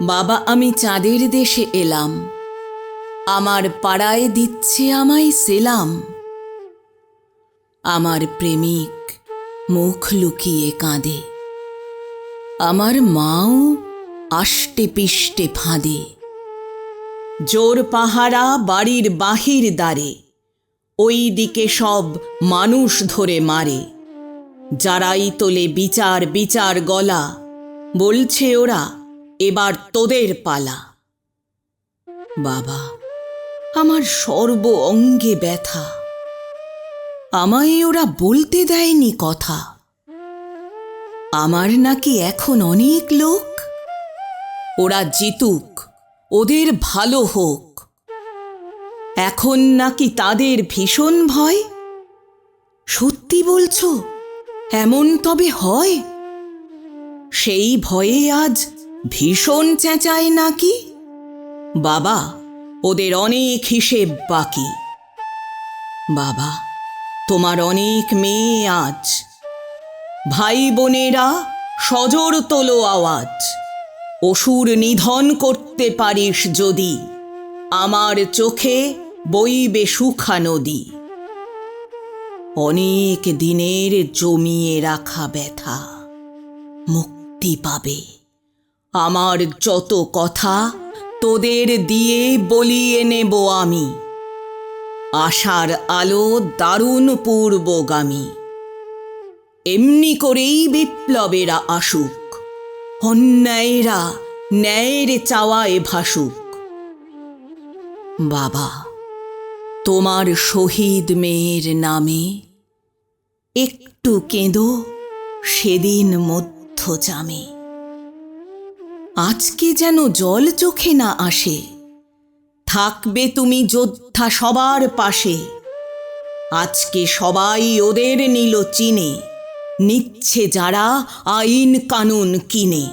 বাবা, আমি চাঁদের দেশে এলাম। আমার পাড়ায় দিচ্ছে আমায় সেলাম। আমার প্রেমিক মুখ লুকিয়ে কাঁদে। আমার মাও আষ্টে পিষ্টে ফাঁদে। জোর পাহারা বাড়ির বাহির দ্বারে ওই দিকে সব মানুষ ধরে মারে। যারাই তোলে বিচার বিচার গলা, বলছে ওরা এবার তোদের পালা। বাবা, আমার সর্ব অঙ্গে ব্যথা। আমায় ওরা বলতে দেয়নি কথা। আমার নাকি এখন অনেক লোক। ওরা জিতুক, ওদের ভালো হোক। এখন নাকি তাদের ভীষণ ভয়। সত্যি বলছো, এমন তবে হয়? সেই ভয়ে আজ ভীষণ চেঁচায় নাকি? বাবা, ওদের অনেক হিসেব বাকি। বাবা, তোমার অনেক মেয়ে আজ। ভাই বোনেরা সজোর তোলো আওয়াজ। অসুর নিধন করতে পারিস যদি, আমার চোখে বইবে সুখা নদী। অনেক দিনের জমিয়ে রাখা ব্যথা মুক্তি পাবে। আমার যত কথা তোদের দিয়ে বলিয়ে নেব আমি। আশার আলো দারুণ পূর্বগামী এমনি করেই বিপ্লবেরা আসুক, অন্যায়েরা ন্যায়ের চাওয়ায় ভাসুক। বাবা, তোমার শহীদ মেয়ের নামে একটু কেঁদো, সেদিন মধ্য জামে। আজকে যেন জল চোখে না আসে। থাকবে তুমি যোদ্ধা সবার পাশে। আজকে সবাই ওদের নিল চিনে। নিচ্ছে যারা আইন কানুন কিনে।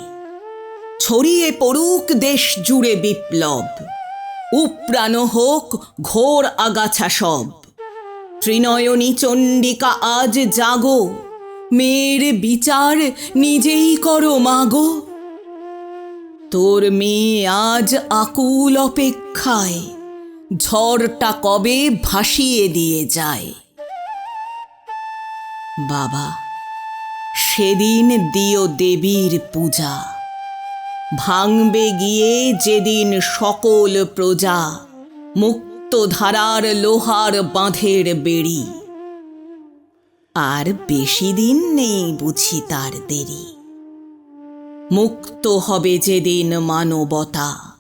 ছড়িয়ে পড়ুক দেশ জুড়ে বিপ্লব। উপ্রানো হোক ঘোর আগাছা সব। ত্রিনয়নী চণ্ডিকা আজ জাগো। মেয়ের বিচার নিজেই করো মাগো। তোর মেয়ে আজ আকুল অপেক্ষায়। ঝড়টা কবে ভাসিয়ে দিয়ে যায়? বাবা, সেদিন দিও দেবীর পূজা। ভাঙবে গিয়ে যেদিন সকল প্রজা। মুক্ত ধারার লোহার বাঁধের বেড়ি। আর বেশি দিন নেই বুঝি তার দেরি। মুক্ত হবে যেদিন মানবতা,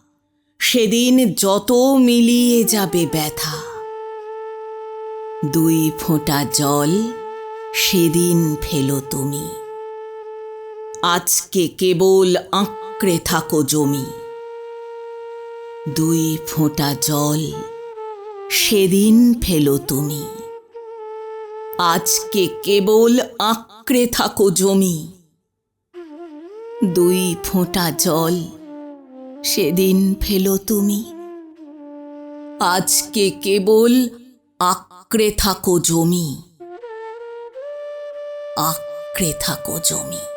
সেদিন যত মিলিয়ে যাবে ব্যথা। দুই ফোঁটা জল, সেদিন ফেলো তুমি। আজকে কেবল আঁকড়ে থাকো জমি। দুই ফোঁটা জল, সেদিন ফেলো তুমি। আজকে কেবল আঁকড়ে থাকো জমি। দুই ফোঁটা জল। সেদিন ফেলো তুমি। আজকে কেবল আঁকড়ে থাকো জমি। আঁকড়ে থাকো জমি।